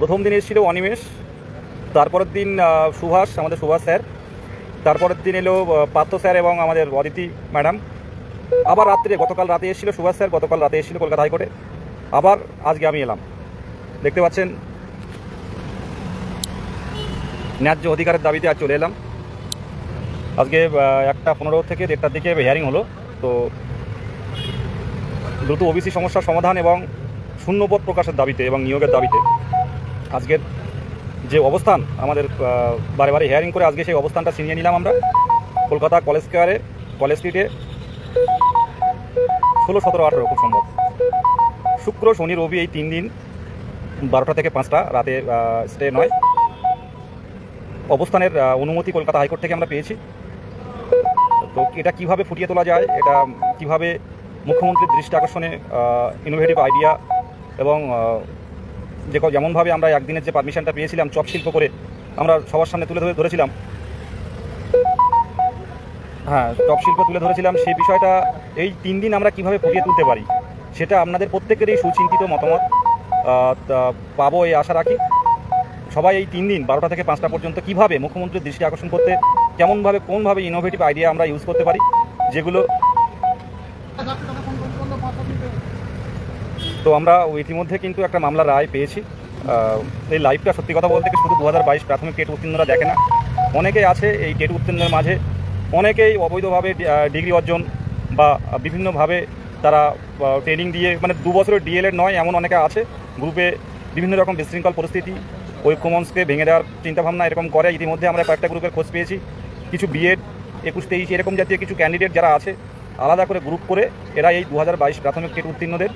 প্রথম দিন এসেছিল অনিমেষ, তারপরের দিন সুভাষ, আমাদের সুভাষ স্যার, তারপরের দিন এলো পার্থ স্যার এবং আমাদের অদিতি ম্যাডাম। আবার রাত্রে, গতকাল রাতে এসেছিল সুভাষ স্যার, গতকাল রাতে এসেছিল কলকাতা হাইকোর্টে। আবার আজকে আমি এলাম। দেখতে পাচ্ছেন, ন্যায্য অধিকারের দাবিতে আজ চলে এলাম। আজকে একটা পনেরো থেকে দেড়টার দিকে হিয়ারিং হলো। তো দ্রুত ওবিসি সমস্যার সমাধান এবং শূন্যপদ প্রকাশের দাবিতে এবং নিয়োগের দাবিতে আজকের যে অবস্থান, আমাদের বারে বারে হেয়ারিং করে আজকে সেই অবস্থানটা ছিনিয়ে নিলাম আমরা। কলকাতা কলেজ স্কোয়ারে কলেজ স্ট্রিটে ষোলো, সতেরো, আঠেরো, খুব সম্ভব। শুক্র, শনি, রবি এই তিন দিন বারোটা থেকে পাঁচটা রাতে স্টে নয়। অবস্থানের অনুমতি কলকাতা হাইকোর্ট থেকে আমরা পেয়েছি। তো এটা কীভাবে ফুটিয়ে তোলা যায়, এটা কীভাবে মুখ্যমন্ত্রীর দৃষ্টি আকর্ষণে ইনোভেটিভ আইডিয়া এবং যে যেমনভাবে আমরা একদিনের যে পারমিশনটা পেয়েছিলাম, চপ শিল্প করে আমরা সবার সামনে তুলে ধরে, ধরেছিলাম। হ্যাঁ চপ শিল্প তুলে ধরেছিলাম, সেই বিষয়টা এই তিন দিন আমরা কীভাবে ফুটিয়ে তুলতে পারি, সেটা আপনাদের প্রত্যেকেরই সুচিন্তিত মতামত। পাবো এই আশা রাখি। সবাই এই তিন দিন, বারোটা থেকে পাঁচটা পর্যন্ত কীভাবে মুখ্যমন্ত্রীর দৃষ্টি আকর্ষণ করতে, কেমনভাবে, কোনভাবে ইনোভেটিভ আইডিয়া আমরা ইউজ করতে পারি, যেগুলো তো আমরা ইতিমধ্যে কিন্তু একটা মামলার রায় পেয়েছি। এই লাইভটা সত্যি কথা বলতে শুধু দু হাজার বাইশ প্রাথমিক টেট উত্তীর্ণরা দেখে না। অনেকেই আছে এই টেট উত্তীর্ণের মাঝে, অনেকেই অবৈধভাবে ডিগ্রি অর্জন বা বিভিন্নভাবে তারা ট্রেনিং দিয়ে মানে দু বছরের ডিএলএড নয়, এমন অনেকে আছে। গ্রুপে বিভিন্ন রকম বিশৃঙ্খল পরিস্থিতি ঐক্যমঞ্চকে ভেঙে দেওয়ার চিন্তাভাবনা এরকম করে। ইতিমধ্যে আমরা কয়েকটা গ্রুপের খোঁজ পেয়েছি। কিছু বিএড একুশ, তেইশ, এরকম জাতীয় কিছু ক্যান্ডিডেট যারা আছে আলাদা করে গ্রুপ করে এরা এই দু হাজার বাইশ প্রাথমিক টেট উত্তীর্ণদের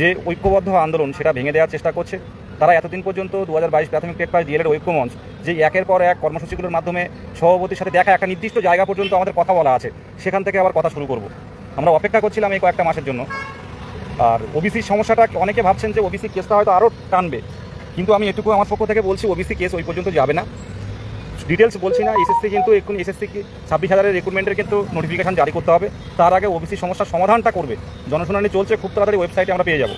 যে ঐক্যবদ্ধ আন্দোলন সেটা ভেঙে দেওয়ার চেষ্টা করছে। তারা এতদিন পর্যন্ত দু হাজার বাইশ প্রাথমিক টেট পাস ডিএলের ঐক্যমঞ্চ যে একের পর এক কর্মসূচিগুলোর মাধ্যমে সভাপতির সাথে দেখা, একটা নির্দিষ্ট জায়গা পর্যন্ত আমাদের কথা বলা আছে, সেখান থেকে আবার কথা শুরু করব। আমরা অপেক্ষা করছিলাম এই কয়েকটা মাসের জন্য। আর ওবিসির সমস্যাটা অনেকে ভাবছেন যে ওবিসি কেসটা হয়তো আরও টানবে। কিন্তু আমি এটুকু আমার পক্ষ থেকে বলছি ওবিসি কেস ওই পর্যন্ত যাবে না। ডিটেলস বলছি না এসএসসি কিন্তু এখন এসএসসি ছাব্বিশ হাজারের রিক্রুটমেন্টের কিন্তু নোটিফিকেশন জারি করতে হবে। তার আগে ওবিসি সমস্যার সমাধানটা করবে। জনশুনানি চলছে, খুব তাড়াতাড়ি ওয়েবসাইটে আমরা পেয়ে যাব।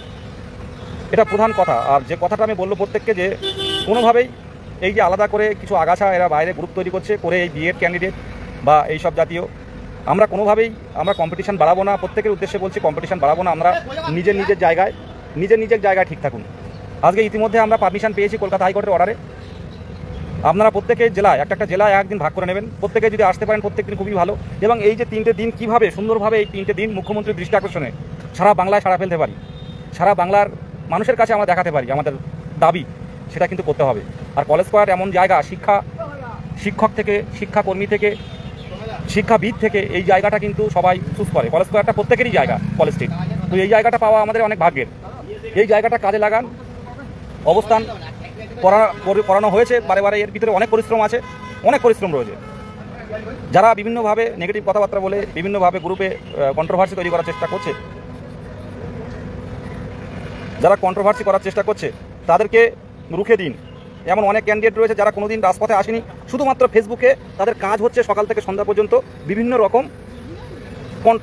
এটা প্রধান কথা। আর যে কথাটা আমি বলব প্রত্যেককে যে, কোনোভাবেই এই যে আলাদা করে কিছু আগাছা এরা বাইরে গ্রুপ তৈরি করছে, করে এই বিএড ক্যান্ডিডেট বা এই সব জাতীয়, আমরা কোনোভাবেই আমরা কম্পিটিশন বাড়াবো না। প্রত্যেকের উদ্দেশ্যে বলছি কম্পিটিশন বাড়াবো না। আমরা নিজের নিজের জায়গায়, নিজের নিজের জায়গায় ঠিক থাকুন। আজকে ইতিমধ্যে আমরা পারমিশন পেয়েছি কলকাতা হাইকোর্টের অর্ডারে আপনারা প্রত্যেকের জেলায়, একটা একটা জেলায় একদিন ভাগ করে নেবেন। প্রত্যেকে যদি আসতে পারেন, প্রত্যেক দিন খুবই ভালো। এবং এই যে তিনটে দিন কীভাবে, সুন্দরভাবে এই তিনটে দিন মুখ্যমন্ত্রীর দৃষ্টি আকর্ষণে সারা বাংলায় সারা ফেলতে পারি, সারা বাংলার মানুষের কাছে আমরা দেখাতে পারি আমাদের দাবি, সেটা কিন্তু করতে হবে। আর কলেজ স্কোয়ার এমন জায়গা, শিক্ষা, শিক্ষক থেকে, শিক্ষাকর্মী থেকে, শিক্ষাবিদ থেকে এই জায়গাটা কিন্তু সবাই চুজ করে। কলেজ স্কোয়ারটা প্রত্যেকেরই জায়গা, কলেজ স্ট্রিট। তো এই জায়গাটা পাওয়া আমাদের অনেক ভাগ্যের। এই জায়গাটা কাজে লাগান, অবস্থান করে- করানো হয়েছে, বারে বারে এর ভিতরে অনেক পরিশ্রম আছে, অনেক পরিশ্রম রয়েছে। যারা বিভিন্নভাবে নেগেটিভ কথাবার্তা বলে, বিভিন্নভাবে গ্রুপে কন্ট্রোভার্সি তৈরি করার চেষ্টা করছে, যারা কন্ট্রোভার্সি করার চেষ্টা করছে, তাদেরকে রুখে দিন। এমন অনেক ক্যান্ডিডেট রয়েছে যারা কোনোদিন রাজপথে আসেনি, শুধুমাত্র ফেসবুকে তাদের কাজ হচ্ছে সকাল থেকে সন্ধ্যা পর্যন্ত বিভিন্ন রকম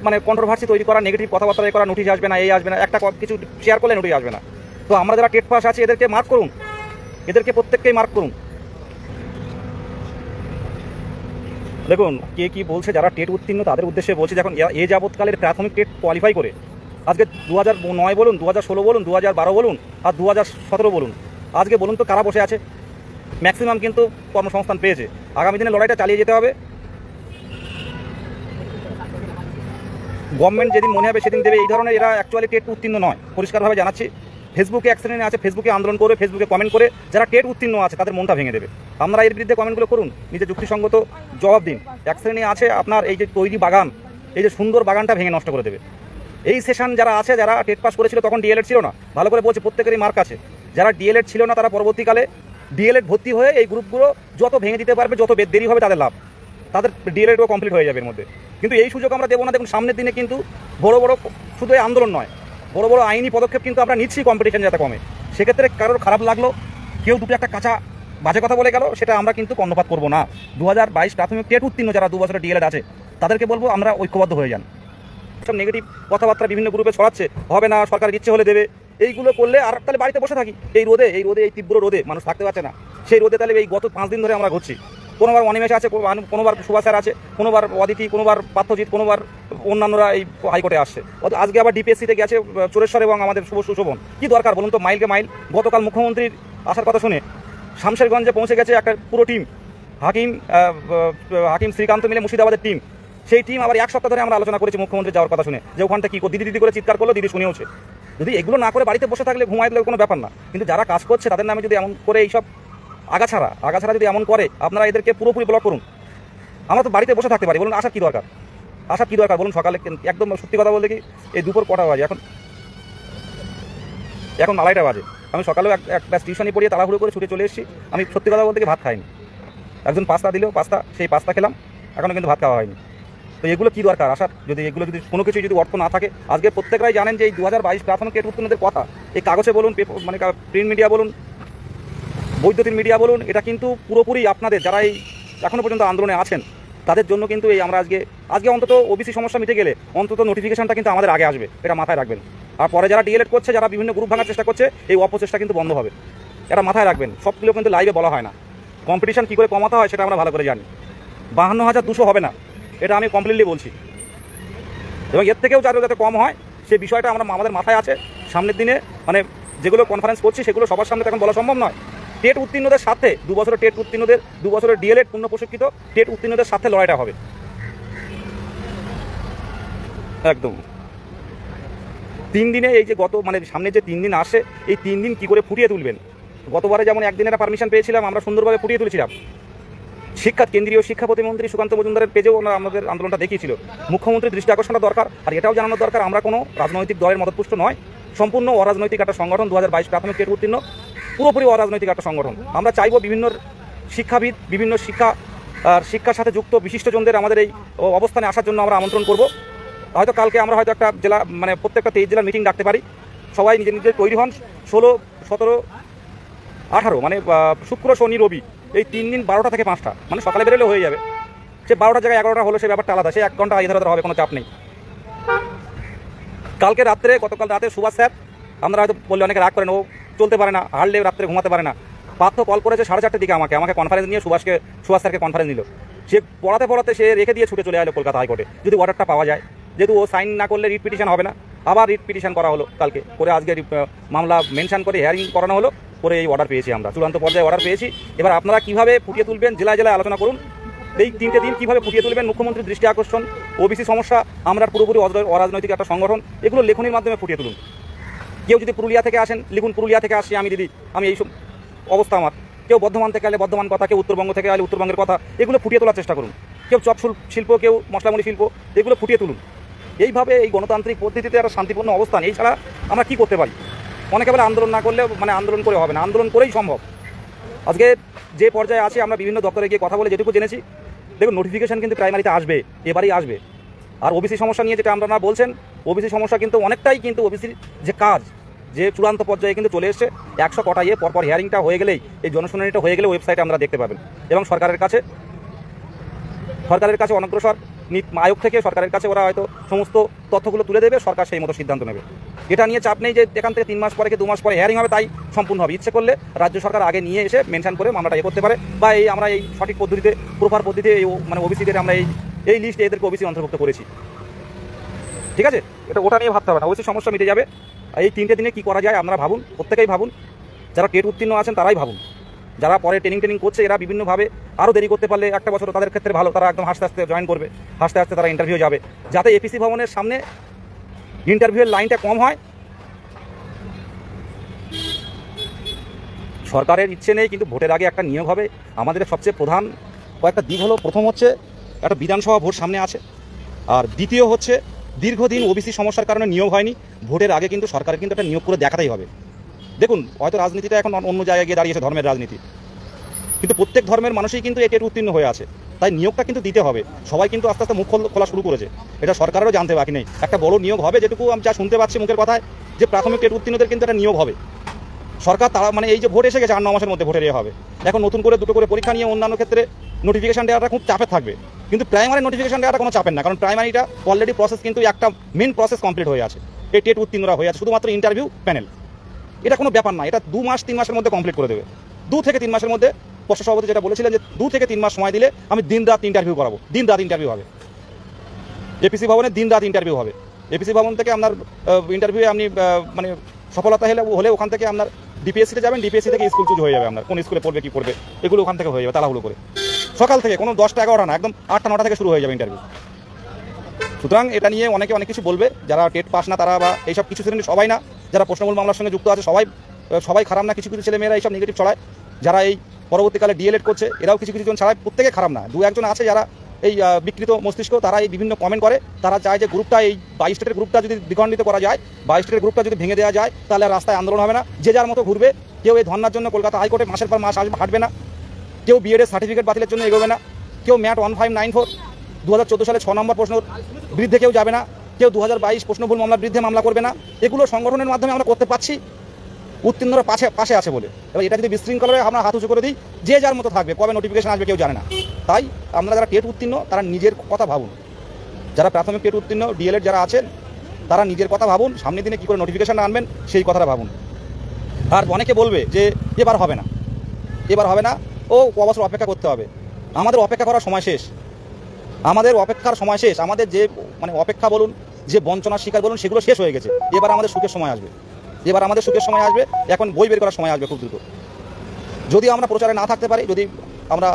মানে কন্ট্রোভার্সি তৈরি করা নেগেটিভ কথাবার্তা করা নোটিশ আসবে না, এই আসবে না, একটা কিছু শেয়ার করলে নোটিশ আসবে না। তো আমরা যারা টেট পাস আছি, এদেরকে মার্ক করুন। এদেরকে প্রত্যেককেই মার্ক করুন। দেখুন, কে কি বলছে, যারা টেট উত্তীর্ণ, তাদের উদ্দেশ্যে বলছে যখন এ- যাবৎকালের প্রাথমিক টেট কোয়ালিফাই করে। আজকে দু হাজার নয় বলুন দু হাজার ষোলো বলুন দু হাজার বারো বলুন, আর দু হাজার সতেরো বলুন। আজকে বলুন তো কারা বসে আছে? ম্যাক্সিমাম কিন্তু কর্মসংস্থান পেয়েছে। আগামী দিনে লড়াইটা চালিয়ে যেতে হবে। গভর্নমেন্ট যেদিন মনে হবে সেদিন দেবে। এই ধরনের এরা অ্যাকচুয়ালি টেট উত্তীর্ণ নয়, পরিষ্কারভাবে জানাচ্ছি। ফেসবুকে শ্রেণি আছে, ফেসবুকে আন্দোলন করবে ফেসবুকে কমেন্ট করে, যারা টেট উত্তীর্ণ আছে, তাদের মনটা ভেঙে দেবে। আপনারা এর বিরুদ্ধে কমেন্টগুলো করুন, নিজে যুক্তিসঙ্গত জবাব দিন। এক শ্রেণি আছে আপনার এই যে তৈরি বাগান, এই যে সুন্দর বাগানটা ভেঙে নষ্ট করে দেবে। এই সেশন যারা আছে, যারা টেট পাস করেছিল, তখন ডিএলএড ছিল না। ভালো করে বলছে, প্রত্যেকেরই মার্ক আছে। যারা ডিএলএড ছিল না, তারা পরবর্তীকালে ডিএলএড ভর্তি হয়ে এই গ্রুপগুলো যত ভেঙে দিতে পারবে, যত দেরি হবে, তাদের লাভ। তাদের ডিএলএডও কমপ্লিট হয়ে যাবে এর মধ্যে। কিন্তু এই সুযোগ আমরা দেবো না। দেখুন, সামনের দিনে কিন্তু বড় বড় শুধু আন্দোলন নয়। বড় বড় আইনি পদক্ষেপ কিন্তু আমরা নিচ্ছি কম্পিটিশন যাতে কমে। সেক্ষেত্রে কারোর খারাপ লাগল, কেউ দুটো একটা কাঁচা বাজে কথা বলে গেল, সেটা আমরা কিন্তু কর্ণপাত করব না। দু হাজার বাইশ প্রাথমিক টেট উত্তীর্ণ যারা দু বছরের ডিএলএড আছে, তাদেরকে বলব আমরা ঐক্যবদ্ধ হয়ে যান। সব নেগেটিভ কথাবার্তা বিভিন্ন গ্রুপে ছড়াচ্ছে, হবে না সরকারের ইচ্ছে হলে দেবে। এইগুলো করলে আর তাহলে বাড়িতে বসে থাকি। এই রোদে এই রোদে, এই তীব্র রোদে মানুষ থাকতে পারছে না। সেই রোদে তাহলে এই গত পাঁচ দিন ধরে আমরা ঘুরছি। কোনোবার অনিমেষ আছে, কোনো- কোনোবার সুভাষ স্যার আছে, কোনোবার অদিতি, কোনোবার পার্থজিৎ, কোনোবার অন্যান্যরা এই হাইকোর্টে আসছে। আজকে আবার ডিপিএসসিতে গেছে চোরেশ্বর এবং আমাদের শুভ সুশোভন কী দরকার বলুন তো? মাইলকে মাইল। গতকাল মুখ্যমন্ত্রীর আসার কথা শুনে শামশেরগঞ্জে পৌঁছে গেছে একটা পুরো টিম। হাকিম হাকিম শ্রীকান্ত মিলে মুর্শিদাবাদের টিম। সেই টিম আবার এক সপ্তাহ ধরে আমরা আলোচনা করেছি মুখ্যমন্ত্রী যাওয়ার কথা শুনে, যে ওখানটা কি দিদি দিদি করে চিৎকার করল, দিদি শুনেওছে যদি এগুলো না করে বাড়িতে বসে থাকলে ঘুমাই দিলে কোনো ব্যাপার না। কিন্তু যারা কাজ করছে, তাদের নামে যদি এমন করে এইসব আগাছাড়া আগাছাড়া যদি এমন করে, আপনারা এদেরকে পুরোপুরি ব্লক করুন। আমরা তো বাড়িতে বসে থাকতে পারি, বলুন আসার কী দরকার? আসার কী দরকার? বলুন সকালে একদম সত্যি কথা বলতে কি, এই দুপুর কটা বাজে? এখন এখন আড়াইটা বাজে। আমি সকালেও এক এক ব্যাস টিউশনি পড়িয়ে তাড়াহুড়ো করে ছুটে চলে এসেছি। আমি সত্যি কথা বলতে কি ভাত খাইনি। একজন পাস্তা দিলেও পাস্তা, সেই পাস্তা খেলাম এখনও কিন্তু ভাত খাওয়া হয়নি। তো এগুলো কী দরকার? আসার যদি এগুলো যদি কোনো কিছু যদি অর্থ না থাকে, আজকে প্রত্যেকরাই জানেন যে এই দু হাজার বাইশ প্রাথমিক উত্তীর্ণদের কথা। এই কাগজে বলুন পেপ- মানে প্রিন্ট মিডিয়া বলুন বৈদ্যুতিন মিডিয়া বলুন, এটা কিন্তু পুরোপুরি আপনাদের যারা এই এখনও পর্যন্ত আন্দোলনে আছেন, তাদের জন্য কিন্তু এই আমরা আজকে আজকে অন্তত ওবিসি সমস্যা মিটে গেলে অন্তত নোটিফিকেশনটা কিন্তু আমাদের আগে আসবে, এটা মাথায় রাখবেন। আর পরে যারা ডিএলএড করছে, যারা বিভিন্ন গ্রুপ ভাঙার চেষ্টা করছে, এই অপচেষ্টা কিন্তু বন্ধ হবে। এটা মাথায় রাখবেন, সবগুলো কিন্তু লাইভে বলা হয় না। কম্পিটিশন কী করে কমাতে হয় সেটা আমরা ভালো করে জানি। বাহান্ন হাজার দুশো হবে না, এটা আমি কমপ্লিটলি বলছি। এবং এর থেকেও যাতে যাতে কম হয় সেই বিষয়টা আমরা আমাদের মাথায় আছে। সামনের দিনে মানে যেগুলো কনফারেন্স করছি, সেগুলো সবার সামনে তো এখন বলা সম্ভব নয়। টেট উত্তীর্ণদের সাথে দু বছরের টেট উত্তীর্ণদের, দু বছরের ডিএলএড পূর্ণ প্রশিক্ষিত, টেট উত্তীর্ণদের সাথে লড়াইটা হবে। একদম। তিন দিনে এই যে গত মানে সামনে যে তিন দিন আসে, এই তিন দিন কি করে ফুটিয়ে তুলবেন? গতবারে যেমন একদিনের পারমিশন পেয়েছিলাম, আমরা সুন্দরভাবে ফুটিয়ে তুলেছিলাম। শিক্ষা, কেন্দ্রীয় শিক্ষা প্রতিমন্ত্রী সুকান্ত মজুমদারের পেজেও ওনারা আমাদের আন্দোলনটা দেখিয়েছিল। মুখ্যমন্ত্রীর দৃষ্টি আকর্ষণটা দরকার, আর এটাও জানানো দরকার, আমরা কোনো রাজনৈতিক দলের মতপুষ্ট নয়। সম্পূর্ণ অরাজনৈতিক একটা সংগঠন, দু হাজার বাইশ প্রাথমিক টেট উত্তীর্ণ। পুরোপুরি অরাজনৈতিক একটা সংগঠন। আমরা চাইব বিভিন্ন শিক্ষাবিদ, বিভিন্ন শিক্ষা শিক্ষার সাথে যুক্ত বিশিষ্টজনদের আমাদের এই অবস্থানে আসার জন্য আমরা আমন্ত্রণ করব। হয়তো কালকে আমরা হয়তো একটা জেলা মানে প্রত্যেকটা তেইশ জেলার মিটিং ডাকতে পারি। সবাই নিজে নিজে তৈরি হন। ষোলো, সতেরো, আঠারো মানে শুক্র, শনি, রবি, এই তিন দিন বারোটা থেকে পাঁচটা মানে সকালে বেরোলে হয়ে যাবে। সে বারোটা জায়গায় এগারোটা হলো, সে ব্যাপারটা আলাদা। সে এক ঘণ্টা আগে ধরে হবে, কোনো চাপ নেই। কালকে রাত্রে, গতকাল রাতে সুভাষ স্যার আমরা হয়তো বললে অনেকে রাগ করেন, ও চলতে পারে না হারলে রাত্রে ঘুমাতে পারে না। পার্থ কল করেছে সাড়ে চারটের দিকে আমাকে আমাকে কনফারেন্স নিয়ে সুভাষকে, সুভাষ স্যারকে কনফারেন্স দিল সে পড়াতে পড়াতে সে রেখে দিয়ে ছুটে চলে এলো কলকাতা হাইকোর্টে, যদি অর্ডারটা পাওয়া যায়। যেহেতু ও সাইন না করলে রিট পিটিশন হবে না, আবার রিট পিটিশন করা হলো কালকে, করে আজকে মামলা মেনশন করে হেয়ারিং করানো হলো, করে এই অর্ডার পেয়েছি আমরা, চূড়ান্ত পর্যায়ে অর্ডার পেয়েছি। এবার আপনারা কীভাবে ফুটিয়ে তুলবেন, জেলায় জেলায় আলোচনা করুন। এই তিনটে দিন কীভাবে ফুটিয়ে তুলবেন, মুখ্যমন্ত্রীর দৃষ্টি আকর্ষণ, ওবিসি সমস্যা, আমরা পুরোপুরি অরাজনৈতিক একটা সংগঠন, এগুলো লেখনির মাধ্যমে ফুটিয়ে তুলুন। কেউ যদি পুরুলিয়া থেকে আসেন, লিখুন পুরুলিয়া থেকে আসি আমি, দিদি, আমি এইসব অবস্থা আমার। কেউ বর্ধমান থেকে আলে বর্ধমান কথা, কেউ উত্তরবঙ্গ থেকে আলে উত্তরবঙ্গের কথা, এগুলো ফুটিয়ে তোলার চেষ্টা করুন। কেউ চপ শিল- শিল্প, কেউ মশলামুড়ি শিল্প, এগুলো ফুটিয়ে তুলুন। এইভাবে এই গণতান্ত্রিক পদ্ধতিতে একটা শান্তিপূর্ণ অবস্থান, এই ছাড়া আমরা কী করতে পারি? অনেকে বলে আন্দোলন না করলে মানে আন্দোলন করে হবে না, আন্দোলন করেই সম্ভব। আজকে যে পর্যায়ে আছে, আমরা বিভিন্ন দপ্তরে গিয়ে কথা বলে যেটুকু জেনেছি, দেখুন নোটিফিকেশন কিন্তু প্রাইমারিতে আসবে, এবারেই আসবে। আর ওবিসি সমস্যা নিয়ে যেটা আপনারা বলছেন ওবিসি সমস্যা কিন্তু অনেকটাই কিন্তু ওবিসির যে কাজ, যে চূড়ান্ত পর্যায়ে কিন্তু চলে এসছে, একশো কটা ইয়ে পরপর হিয়ারিংটা হয়ে গেলেই, এই জনশুনানিটা হয়ে গেলে ওয়েবসাইটে আমরা দেখতে পাবেন। এবং সরকারের কাছে সরকারের কাছে অনগ্রসর আয়োগ থেকে সরকারের কাছে ওরা হয়তো সমস্ত তথ্যগুলো তুলে দেবে, সরকার সেই মতো সিদ্ধান্ত নেবে। এটা নিয়ে চাপ নেই যে এখান থেকে তিন মাস পরে কি দু মাস পরে হেয়ারিং হবে, তাই সম্পূর্ণ হবে। ইচ্ছে করলে রাজ্য সরকার আগে নিয়ে এসে মেনশন করে মামলাটা ইয়ে করতে পারে, বা এই আমরা এই সঠিক পদ্ধতিতে, প্রপার পদ্ধতিতে এই মানে ওবিসিদের আমরা এই এই লিস্টে এদেরকে ওবিসি অন্তর্ভুক্ত করেছি। ঠিক আছে? এটা ওটা নিয়ে ভাবতে হবে না ওবিসি সমস্যা মিটে যাবে। এই তিনটে দিনে কি করা যায় আপনারা ভাবুন, প্রত্যেকেই ভাবুন। যারা টেট উত্তীর্ণ আছেন, তারাই ভাবুন। যারা পরে ট্রেনিং ট্রেনিং করছে, এরা বিভিন্নভাবে আরও দেরি করতে পারলে একটা বছর তাদের ক্ষেত্রে ভালো, তারা একদম হাসতে হাসতে জয়েন করবে, হাসতে হাসতে তারা ইন্টারভিউ যাবে। যাতে এপিসি ভবনের সামনে ইন্টারভিউয়ের লাইনটা কম হয়। সরকারের ইচ্ছে নেই, কিন্তু ভোটের আগে একটা নিয়োগ হবে। আমাদের সবচেয়ে প্রধান কয়েকটা দিক হলো, প্রথম হচ্ছে একটা বিধানসভা ভোট সামনে আছে। আর দ্বিতীয় হচ্ছে দীর্ঘদিন ওবিসি সমস্যার কারণে নিয়োগ হয়নি। ভোটের আগে কিন্তু সরকার কিন্তু একটা নিয়োগ করে দেখাতেই হবে। দেখুন, হয়তো রাজনীতিটা এখন অন্য জায়গায় গিয়ে দাঁড়িয়েছে ধর্মের রাজনীতি। কিন্তু প্রত্যেক ধর্মের মানুষই কিন্তু এটের উত্তীর্ণ হয়ে আছে। তাই নিয়োগটা কিন্তু দিতে হবে। সবাই কিন্তু আস্তে আস্তে মুখ খোল- খোলা শুরু করেছে। এটা সরকারেরও জানতে বাকি নেই। একটা বড় নিয়োগ হবে যেটুকু আমি যা শুনতে পাচ্ছি মুখের কথায়, যে প্রাথমিক টেট উত্তীর্ণদের কিন্তু একটা নিয়োগ হবে। সরকার তারা মানে এই যে ভোট এসে গেছে আট ন মাসের মধ্যে ভোটের ইয়ে হবে। এখন নতুন করে দুটো করে পরীক্ষা নিয়ে অন্যান্য ক্ষেত্রে নোটিফিকেশন দেওয়াটা খুব চাপে থাকবে। কিন্তু প্রাইমারি নোটিফিকেশন দেওয়াটা কোনো চাপেন না, কারণ প্রাইমারিটা অলরেডি প্রসেস কিন্তু একটা মেন প্রসেস কমপ্লিট হয়ে আছে। এই টেট উত্তীর্ণরা হয়ে আছে, শুধুমাত্র ইন্টারভিউ প্যানেল এটা কোনো ব্যাপার না, এটা দু মাস, তিন মাসের মধ্যে কমপ্লিট করে দেবে। দু থেকে তিন মাসের মধ্যে পশ্চ সভাপতি যেটা বলেছিলেন যে দু থেকে তিন মাস সময় দিলে আমি দিন রাত ইন্টারভিউ করাবো দিন রাত ইন্টারভিউ হবে এপিসি ভবনে দিন রাত ইন্টারভিউ হবে এপিসি ভবন থেকে আপনার ইন্টারভিউ আপনি মানে সফলতা হলে হলে ওখান থেকে আপনার ডিপিএসসিতে যাবেন ডিপিএসসি থেকে স্কুল চুজ হয়ে যাবে আপনার, কোন স্কুলে পড়বে, কি করবে এগুলো ওখান থেকে হয়ে যাবে, তাড়াহুড়ো করে। সকাল থেকে, কোনো দশটা এগারোটা না, একদম আটটা, নটা থেকে শুরু হয়ে যাবে ইন্টারভিউ সুতরাং এটা নিয়ে অনেকে অনেক কিছু বলবে, যারা টেট পাস না, তারা বা এইসব কিছু শ্রেণির সবাই না, যারা প্রশ্নমূল মামলার সঙ্গে যুক্ত আছে, সবাই সবাই খারাপ না, কিছু কিছু ছেলেমেয়েরা এইসব নেগেটিভ ছড়ায়, যারা এই পরবর্তীকালে ডিএলএড করছে, এরাও কিছু কিছু জন ছাড়াই প্রত্যেকে খারাপ না। দু একজন আছে যারা এই বিকৃত মস্তিষ্ক, তারা এই বিভিন্ন কমেন্ট করে, তারা চায় যে গ্রুপটা এই বাইশ স্টেটের গ্রুপটা যদি দ্বিখণ্ডিত করা যায়, বাইশ স্টেটের গ্রুপটা যদি ভেঙে দেওয়া যায়, তাহলে রাস্তায় আন্দোলন হবে না। যে যার মতো ঘুরবে, কেউ এই ধর্নার জন্য কলকাতা হাইকোর্টে মাসের পর মাস আসবে হাঁটবে না। কেউ বিএডের সার্টিফিকেট বাতিলের জন্য এগোবে না। কেউ ম্যাট ওয়ান ফাইভ নাইন ফোর দু হাজার চোদ্দ সালে ছ নম্বর প্রশ্ন বিরুদ্ধে কেউ যাবে না। কেউ দু হাজার বাইশ প্রশ্নভুল মামলার বিরুদ্ধে মামলা করবে না। এগুলো সংগঠনের মাধ্যমে আমরা করতে পারছি। উত্তীর্ণরা পাশে পাশে আছে বলে। এবার এটা যদি বিশৃঙ্খল আমরা হাত উঁচু করে দিই, যে যার মতো থাকবে, কবে নোটিফিকেশন আসবে কেউ জানে না। তাই আমরা যারা টেট উত্তীর্ণ, তারা নিজের কথা ভাবুন। যারা প্রাথমিক টেট উত্তীর্ণ ডিএলএড যারা আছেন, তারা নিজের কথা ভাবুন। সামনের দিনে কী করে নোটিফিকেশন আনবেন, সেই কথাটা ভাবুন। আর অনেকে বলবে যে, এবার হবে না। এবার হবে না। ও ক বছর অপেক্ষা করতে হবে। আমাদের অপেক্ষা করার সময় শেষ। আমাদের অপেক্ষার সময় শেষ। আমাদের যে মানে অপেক্ষা বলুন, যে বঞ্চনার শিকার বলুন, সেগুলো শেষ হয়ে গেছে। এবার আমাদের সুখের সময় আসবে। এবার আমাদের সুখের সময় আসবে। এখন বই বের করার সময় আসবে খুব দ্রুত। যদি আমরা প্রচারে না থাকতে পারি, যদি আমরা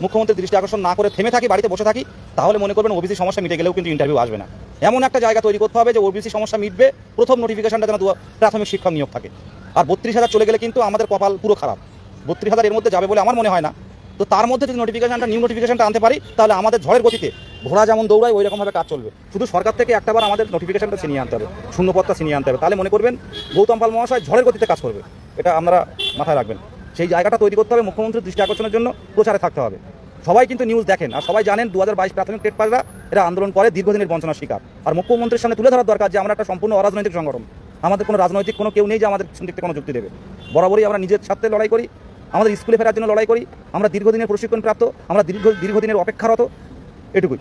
মুখ্যমন্ত্রীর দৃষ্টি আকর্ষণ না করে থেমে থাকি, বাড়িতে বসে থাকি, তাহলে মনে করবেন ওবিসি সমস্যা মিটে গেলেও কিন্তু ইন্টারভিউ আসবে না। এমন একটা জায়গা তৈরি করতে হবে যে ওবিসি সমস্যা মিটবে, প্রথম নোটিফিকেশনটা যেন প্রাথমিক শিক্ষক নিয়োগ থাকে। আর বত্রিশ হাজার চলে গেলে কিন্তু আমাদের কপাল পুরো খারাপ। বত্রিশ হাজার এর মধ্যে যাবে বলে আমার মনে হয় না। তো তার মধ্যে যদি নোটিফিকেশনটা নিউ নোটিফিকেশনটা আনতে পারি, তাহলে আমাদের ঝড়ের গতিতে ঘোড়া যেমন দৌড়ায়, ওই রকমভাবে কাজ চলবে। শুধু সরকার থেকে একটাবার আমাদের নোটিফিকেশনটা ছিনিয়ে আনতে হবে, শূন্যপদটা ছিনিয়ে আনতে হবে। তাহলে মনে করবেন গৌতম পাল মহাশয় ঝড়ের গতিতে কাজ করবে। এটা আমরা মাথায় রাখবেন। সেই জায়গাটা তৈরি করতে হবে মুখ্যমন্ত্রীর দৃষ্টি আকর্ষণের জন্য, প্রচারে থাকতে হবে। সবাই কিন্তু নিউজ দেখেন, আর সবাই জানেন দু হাজার বাইশ প্রাথমিক টেট পাসরা, এরা আন্দোলন করে দীর্ঘদিনের বঞ্চনার শিকার। আর মুখ্যমন্ত্রীর সামনে তুলে ধরার দরকার যে, আমরা একটা সম্পূর্ণ অরাজনৈতিক সংগঠন। আমাদের কোনো রাজনৈতিক কোনো কেউ নেই যে আমাদের কোনো যুক্তি দেবে। বরাবরই আমরা নিজের স্বার্থে লড়াই করি আমাদের স্কুলে ফেরার জন্য লড়াই করি, আমরা দীর্ঘদিনের প্রশিক্ষণ প্রাপ্ত, আমরা দীর্ঘ, দীর্ঘদিনের অপেক্ষারত, এটুকুই।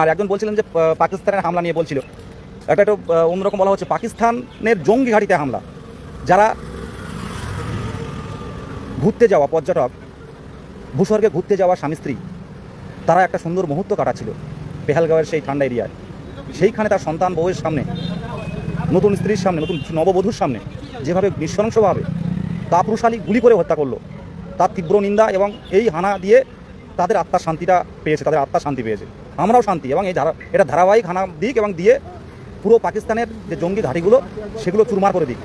আর একজন বলছিলেন যে পাকিস্তানের হামলা নিয়ে বলছিল। একটা একটু অন্যরকম বলা হচ্ছে, পাকিস্তানের জঙ্গি ঘাঁটিতে হামলা। যারা ঘুরতে যাওয়া পর্যটক, ভূস্বর্গে ঘুরতে যাওয়া স্বামী স্ত্রী, তারা একটা সুন্দর মুহূর্ত কাটাচ্ছিল পেহালগাঁওয়ের সেই ঠান্ডা এরিয়ায়। সেইখানে তার সন্তান বউয়ের সামনে, নতুন স্ত্রীর সামনে, নতুন নববধূর সামনে, যেভাবে নৃশংসভাবে কাপুরুষালী গুলি করে হত্যা করল। তার তীব্র নিন্দা এবং এই হানা দিয়ে তাদের আত্মার শান্তিটা পেয়েছে, তাদের আত্মার শান্তি পেয়েছে। আমরাও শান্তি এবং এই ধারা, এটা ধারাবাহিক হানা দিক এবং দিয়ে পুরো পাকিস্তানের যে জঙ্গি ঘাঁটিগুলো, সেগুলো চুরমার করে দিক।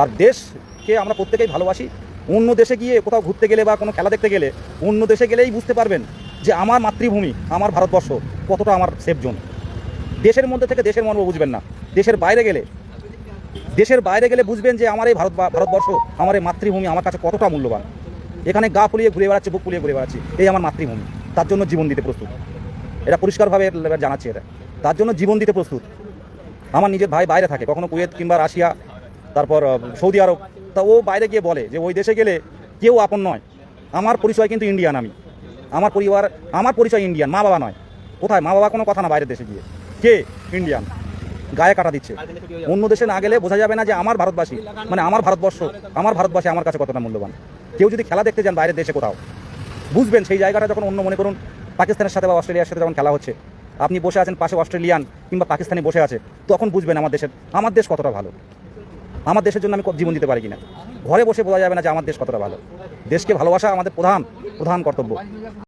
আর দেশকে আমরা প্রত্যেকেই ভালোবাসি। অন্য দেশে গিয়ে কোথাও ঘুরতে গেলে বা কোনো খেলা দেখতে গেলে, অন্য দেশে গেলেই বুঝতে পারবেন যে আমার মাতৃভূমি, আমার ভারতবর্ষ কতটা আমার সেফ জোন দেশের মধ্যে থেকে দেশের মর্ম বুঝবেন না। দেশের বাইরে গেলে দেশের বাইরে গেলে বুঝবেন যে আমার এই ভারত ভারতবর্ষ, আমার এই মাতৃভূমি আমার কাছে কতটা মূল্যবান। এখানে গা ফুলিয়ে ঘুরে বেড়াচ্ছে, বুক ফুলিয়ে ঘুরে বেড়াচ্ছে, এই আমার মাতৃভূমি। তার জন্য জীবন দিতে প্রস্তুত। এটা পরিষ্কারভাবে জানাচ্ছি এটা। তার জন্য জীবন দিতে প্রস্তুত। আমার নিজের ভাই বাইরে থাকে, কখনো কুয়েত কিংবা রাশিয়া, তারপর সৌদি আরব। তা ও বাইরে গিয়ে বলে যে, ওই দেশে গেলে কেউ আপন নয়। আমার পরিচয় কিন্তু ইন্ডিয়ান আমি। আমার পরিবার আমার পরিচয় ইন্ডিয়ান মা বাবা নয়। কোথায়? মা বাবা কোনো কথা না বাইরের দেশে গিয়ে। কে? ইন্ডিয়ান। গায়ে কাটা দিচ্ছে। অন্য দেশে না গেলে বোঝা যাবে না যে আমার ভারতবাসী মানে আমার ভারতবর্ষ, আমার ভারতবাসী আমার কাছে কতটা মূল্যবান। কেউ যদি খেলা দেখতে যান বাইরের দেশে কোথাও, বুঝবেন সেই জায়গাটা যখন অন্য মনে করুন, পাকিস্তানের সাথে বা অস্ট্রেলিয়ার সাথে যখন খেলা হচ্ছে, আপনি বসে আছেন পাশে অস্ট্রেলিয়ান কিংবা পাকিস্তানি বসে আছে, তখন বুঝবেন আমার দেশের, আমার দেশ কতটা ভালো। আমার দেশের জন্য আমি জীবন দিতে পারি কিনা। ঘরে বসে বোঝা যাবে না যে আমার দেশ কতটা ভালো। দেশকে ভালোবাসা আমাদের প্রধান প্রধান কর্তব্য।